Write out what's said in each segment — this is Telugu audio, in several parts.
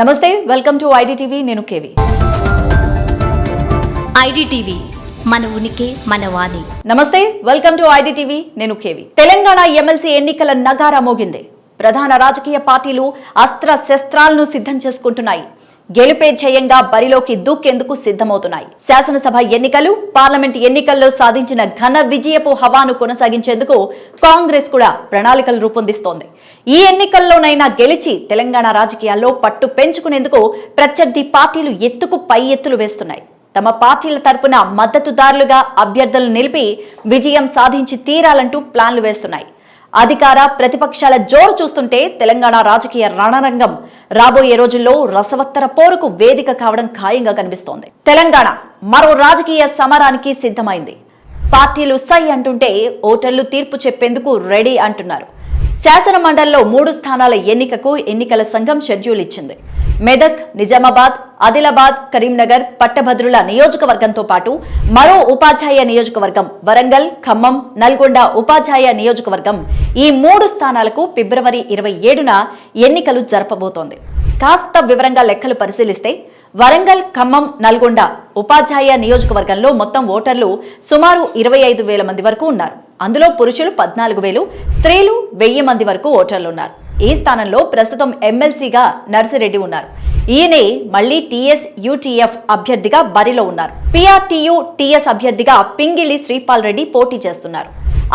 నమస్తే వెల్కమ్ టు ఐడిటీవీ నేను కేవి. ఐడిటీవీ మన ఉనికి మన వాణి. నమస్తే వెల్కమ్ టు ఐడిటీవీ నేను కేవి. తెలంగాణ ఎమ్మెల్సీ ఎన్నికల నగారా మోగింది. ప్రధాన రాజకీయ పార్టీలు అస్త్ర శస్త్రాలను సిద్ధం చేసుకుంటున్నాయి. గెలుపే జయంగా బరిలోకి దూకేందుకు సిద్ధమవుతున్నాయి. శాసనసభ ఎన్నికలు పార్లమెంట్ ఎన్నికల్లో సాధించిన ఘన విజయపు హవాను కొనసాగించేందుకు కాంగ్రెస్ కూడా ప్రణాళికలు రూపొందిస్తోంది. ఈ ఎన్నికల్లోనైనా గెలిచి తెలంగాణ రాజకీయాల్లో పట్టు పెంచుకునేందుకు ప్రత్యర్థి పార్టీలు ఎత్తుకు పై ఎత్తులు వేస్తున్నాయి. తమ పార్టీల తరపున మద్దతుదారులుగా అభ్యర్థులను నిలిపి విజయం సాధించి తీరాలంటూ ప్లాన్లు వేస్తున్నాయి. అధికార ప్రతిపక్షాల జోరు చూస్తుంటే తెలంగాణ రాజకీయ రణరంగం రాబోయే రోజుల్లో రసవత్తర పోరుకు వేదిక కావడం ఖాయంగా కనిపిస్తోంది. తెలంగాణ మరో రాజకీయ సమరానికి సిద్ధమైంది. పార్టీలు సై అంటుంటే ఓటర్లు తీర్పు చెప్పేందుకు రెడీ అంటున్నారు. శాసన మండలిలో మూడు స్థానాల ఎన్నికకు ఎన్నికల సంఘం షెడ్యూల్ ఇచ్చింది. మెదక్ నిజామాబాద్ ఆదిలాబాద్ కరీంనగర్ పట్టభద్రుల నియోజకవర్గంతో పాటు మరో ఉపాధ్యాయ నియోజకవర్గం వరంగల్ ఖమ్మం నల్గొండ ఉపాధ్యాయ నియోజకవర్గం ఈ మూడు స్థానాలకు ఫిబ్రవరి ఇరవై ఏడున ఎన్నికలు జరపబోతోంది. కాస్త వివరంగా లెక్కలు పరిశీలిస్తే వరంగల్ ఖమ్మం నల్గొండ ఉపాధ్యాయ నియోజకవర్గంలో మొత్తం ఓటర్లు సుమారు ఇరవై ఐదు వేల మంది వరకు ఉన్నారు. అందులో పురుషులు పద్నాలుగు వేలు స్త్రీలు వెయ్యి మంది వరకు ఓటర్లు ఉన్నారు. ఈ స్థానంలో ప్రస్తుతం ఎమ్మెల్సీగా నర్సిరెడ్డి ఉన్నారు. ఈయనే మళ్ళీ టీఎస్ యూటీఎఫ్ అభ్యర్థిగా బరిలో ఉన్నారు. పిఆర్టీయు టీఎస్ అభ్యర్థిగా పింగిలి శ్రీపాల్ రెడ్డి పోటీ చేస్తున్నారు.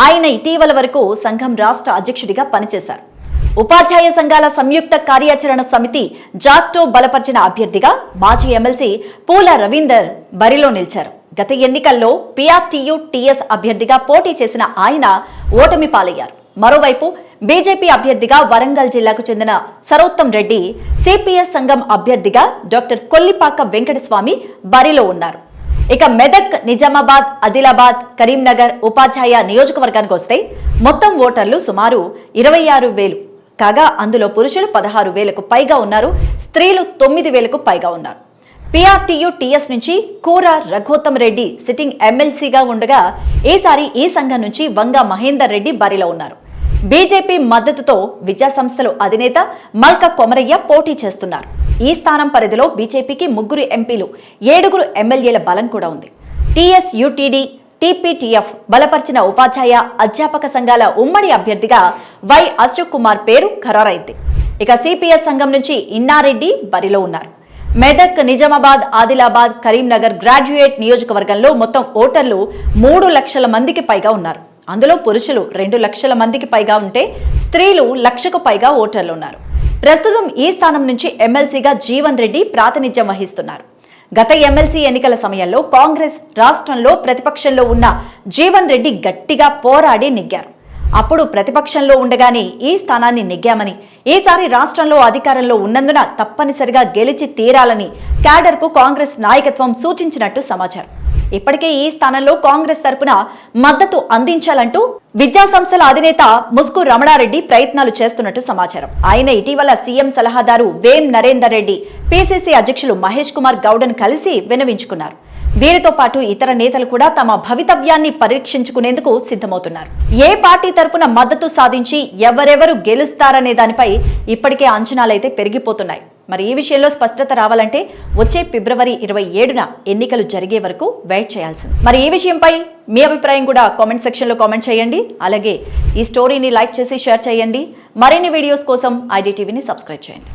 ఆయన ఇటీవల వరకు సంఘం రాష్ట్ర అధ్యక్షుడిగా పనిచేశారు. ఉపాధ్యాయ సంఘాల సంయుక్త కార్యాచరణ సమితి జాక్టో బలపరిచిన అభ్యర్థిగా మాజీ ఎమ్మెల్సీ పూల రవీందర్ బరిలో నిలిచారు. గత ఎన్నికల్లో పిఆర్టీయు టీఎస్ అభ్యర్థిగా పోటీ చేసిన ఆయన ఓటమి పాలయ్యారు. మరోవైపు బీజేపీ అభ్యర్థిగా వరంగల్ జిల్లాకు చెందిన సరోత్తం రెడ్డి సిపిఎస్ సంఘం అభ్యర్థిగా డాక్టర్ కొల్లిపాక వెంకటస్వామి బరిలో ఉన్నారు. ఇక మెదక్ నిజామాబాద్ ఆదిలాబాద్ కరీంనగర్ ఉపాధ్యాయ నియోజకవర్గానికి వస్తే మొత్తం ఓటర్లు సుమారు ఇరవై ఆరు వేలు కాగా అందులో పురుషులు పదహారు వేలకు పైగా ఉన్నారు స్త్రీలు తొమ్మిది వేలకు పైగా ఉన్నారు. పిఆర్టీయు టీఎస్ నుంచి కూర రఘోత్తమ్ రెడ్డి సిట్టింగ్ ఎమ్మెల్సీగా ఉండగా ఈసారి ఈ సంఘం నుంచి వంగ మహేందర్ రెడ్డి బరిలో ఉన్నారు. బీజేపీ మద్దతుతో విద్యాసంస్థలు అధినేత మల్క కొమరయ్య పోటీ చేస్తున్నారు. ఈ స్థానం పరిధిలో బీజేపీకి ముగ్గురు ఎంపీలు ఏడుగురు ఎమ్మెల్యేల బలం కూడా ఉంది. టీఎస్ యూటీడీ టీపీటీఎఫ్ బలపరిచిన ఉపాధ్యాయ అధ్యాపక సంఘాల ఉమ్మడి అభ్యర్థిగా వై అశోక్ కుమార్ పేరు ఖరారైంది. ఇక సిపిఎస్ సంఘం నుంచి ఇన్నారెడ్డి బరిలో ఉన్నారు. మెదక్ నిజామాబాద్ ఆదిలాబాద్ కరీంనగర్ గ్రాడ్యుయేట్ నియోజకవర్గంలో మొత్తం ఓటర్లు మూడు లక్షల మందికి పైగా ఉన్నారు. అందులో పురుషులు రెండు లక్షల మందికి పైగా ఉంటే స్త్రీలు లక్షకు పైగా ఓటర్లు ఉన్నారు. ప్రస్తుతం ఈ స్థానం నుంచి ఎమ్మెల్సీగా జీవన్ రెడ్డి ప్రాతినిధ్యం వహిస్తున్నారు. గత ఎమ్మెల్సీ ఎన్నికల సమయంలో కాంగ్రెస్ రాష్ట్రంలో ప్రతిపక్షంలో ఉన్న జీవన్ రెడ్డి గట్టిగా పోరాడి నెగ్గారు. అప్పుడు ప్రతిపక్షంలో ఉండగానే ఈ స్థానాన్ని నెగ్గామని ఈసారి రాష్ట్రంలో అధికారంలో ఉన్నందున తప్పనిసరిగా గెలిచి తీరాలని క్యాడర్కు కాంగ్రెస్ నాయకత్వం సూచించినట్టు సమాచారం. ఇప్పటికే ఈ స్థానంలో కాంగ్రెస్ తరపున మద్దతు అందించాలంటూ విద్యా సంస్థల అధినేత ముస్కు రమణారెడ్డి ప్రయత్నాలు చేస్తున్నట్టు సమాచారం. ఆయన ఇటీవల సీఎం సలహాదారు వేం నరేందర్ రెడ్డి పిసిసి అధ్యక్షులు మహేష్ కుమార్ గౌడన్ కలిసి విన్నవించుకున్నారు వీరితో పాటు ఇతర నేతలు కూడా తమ భవితవ్యాన్ని పరీక్షించుకునేందుకు సిద్ధమవుతున్నారు. ఏ పార్టీ తరపున మద్దతు సాధించి ఎవరెవరు గెలుస్తారనే దానిపై ఇప్పటికే అంచనాలైతే పెరిగిపోతున్నాయి. మరి ఈ విషయంలో స్పష్టత రావాలంటే వచ్చే ఫిబ్రవరి ఇరవై ఏడున ఎన్నికలు జరిగే వరకు వెయిట్ చేయాల్సింది. మరి ఈ విషయంపై మీ అభిప్రాయం కూడా కామెంట్ సెక్షన్లో కామెంట్ చేయండి. అలాగే ఈ స్టోరీని లైక్ చేసి షేర్ చేయండి. మరిన్ని వీడియోస్ కోసం ఐడిటీవీని సబ్స్క్రైబ్ చేయండి.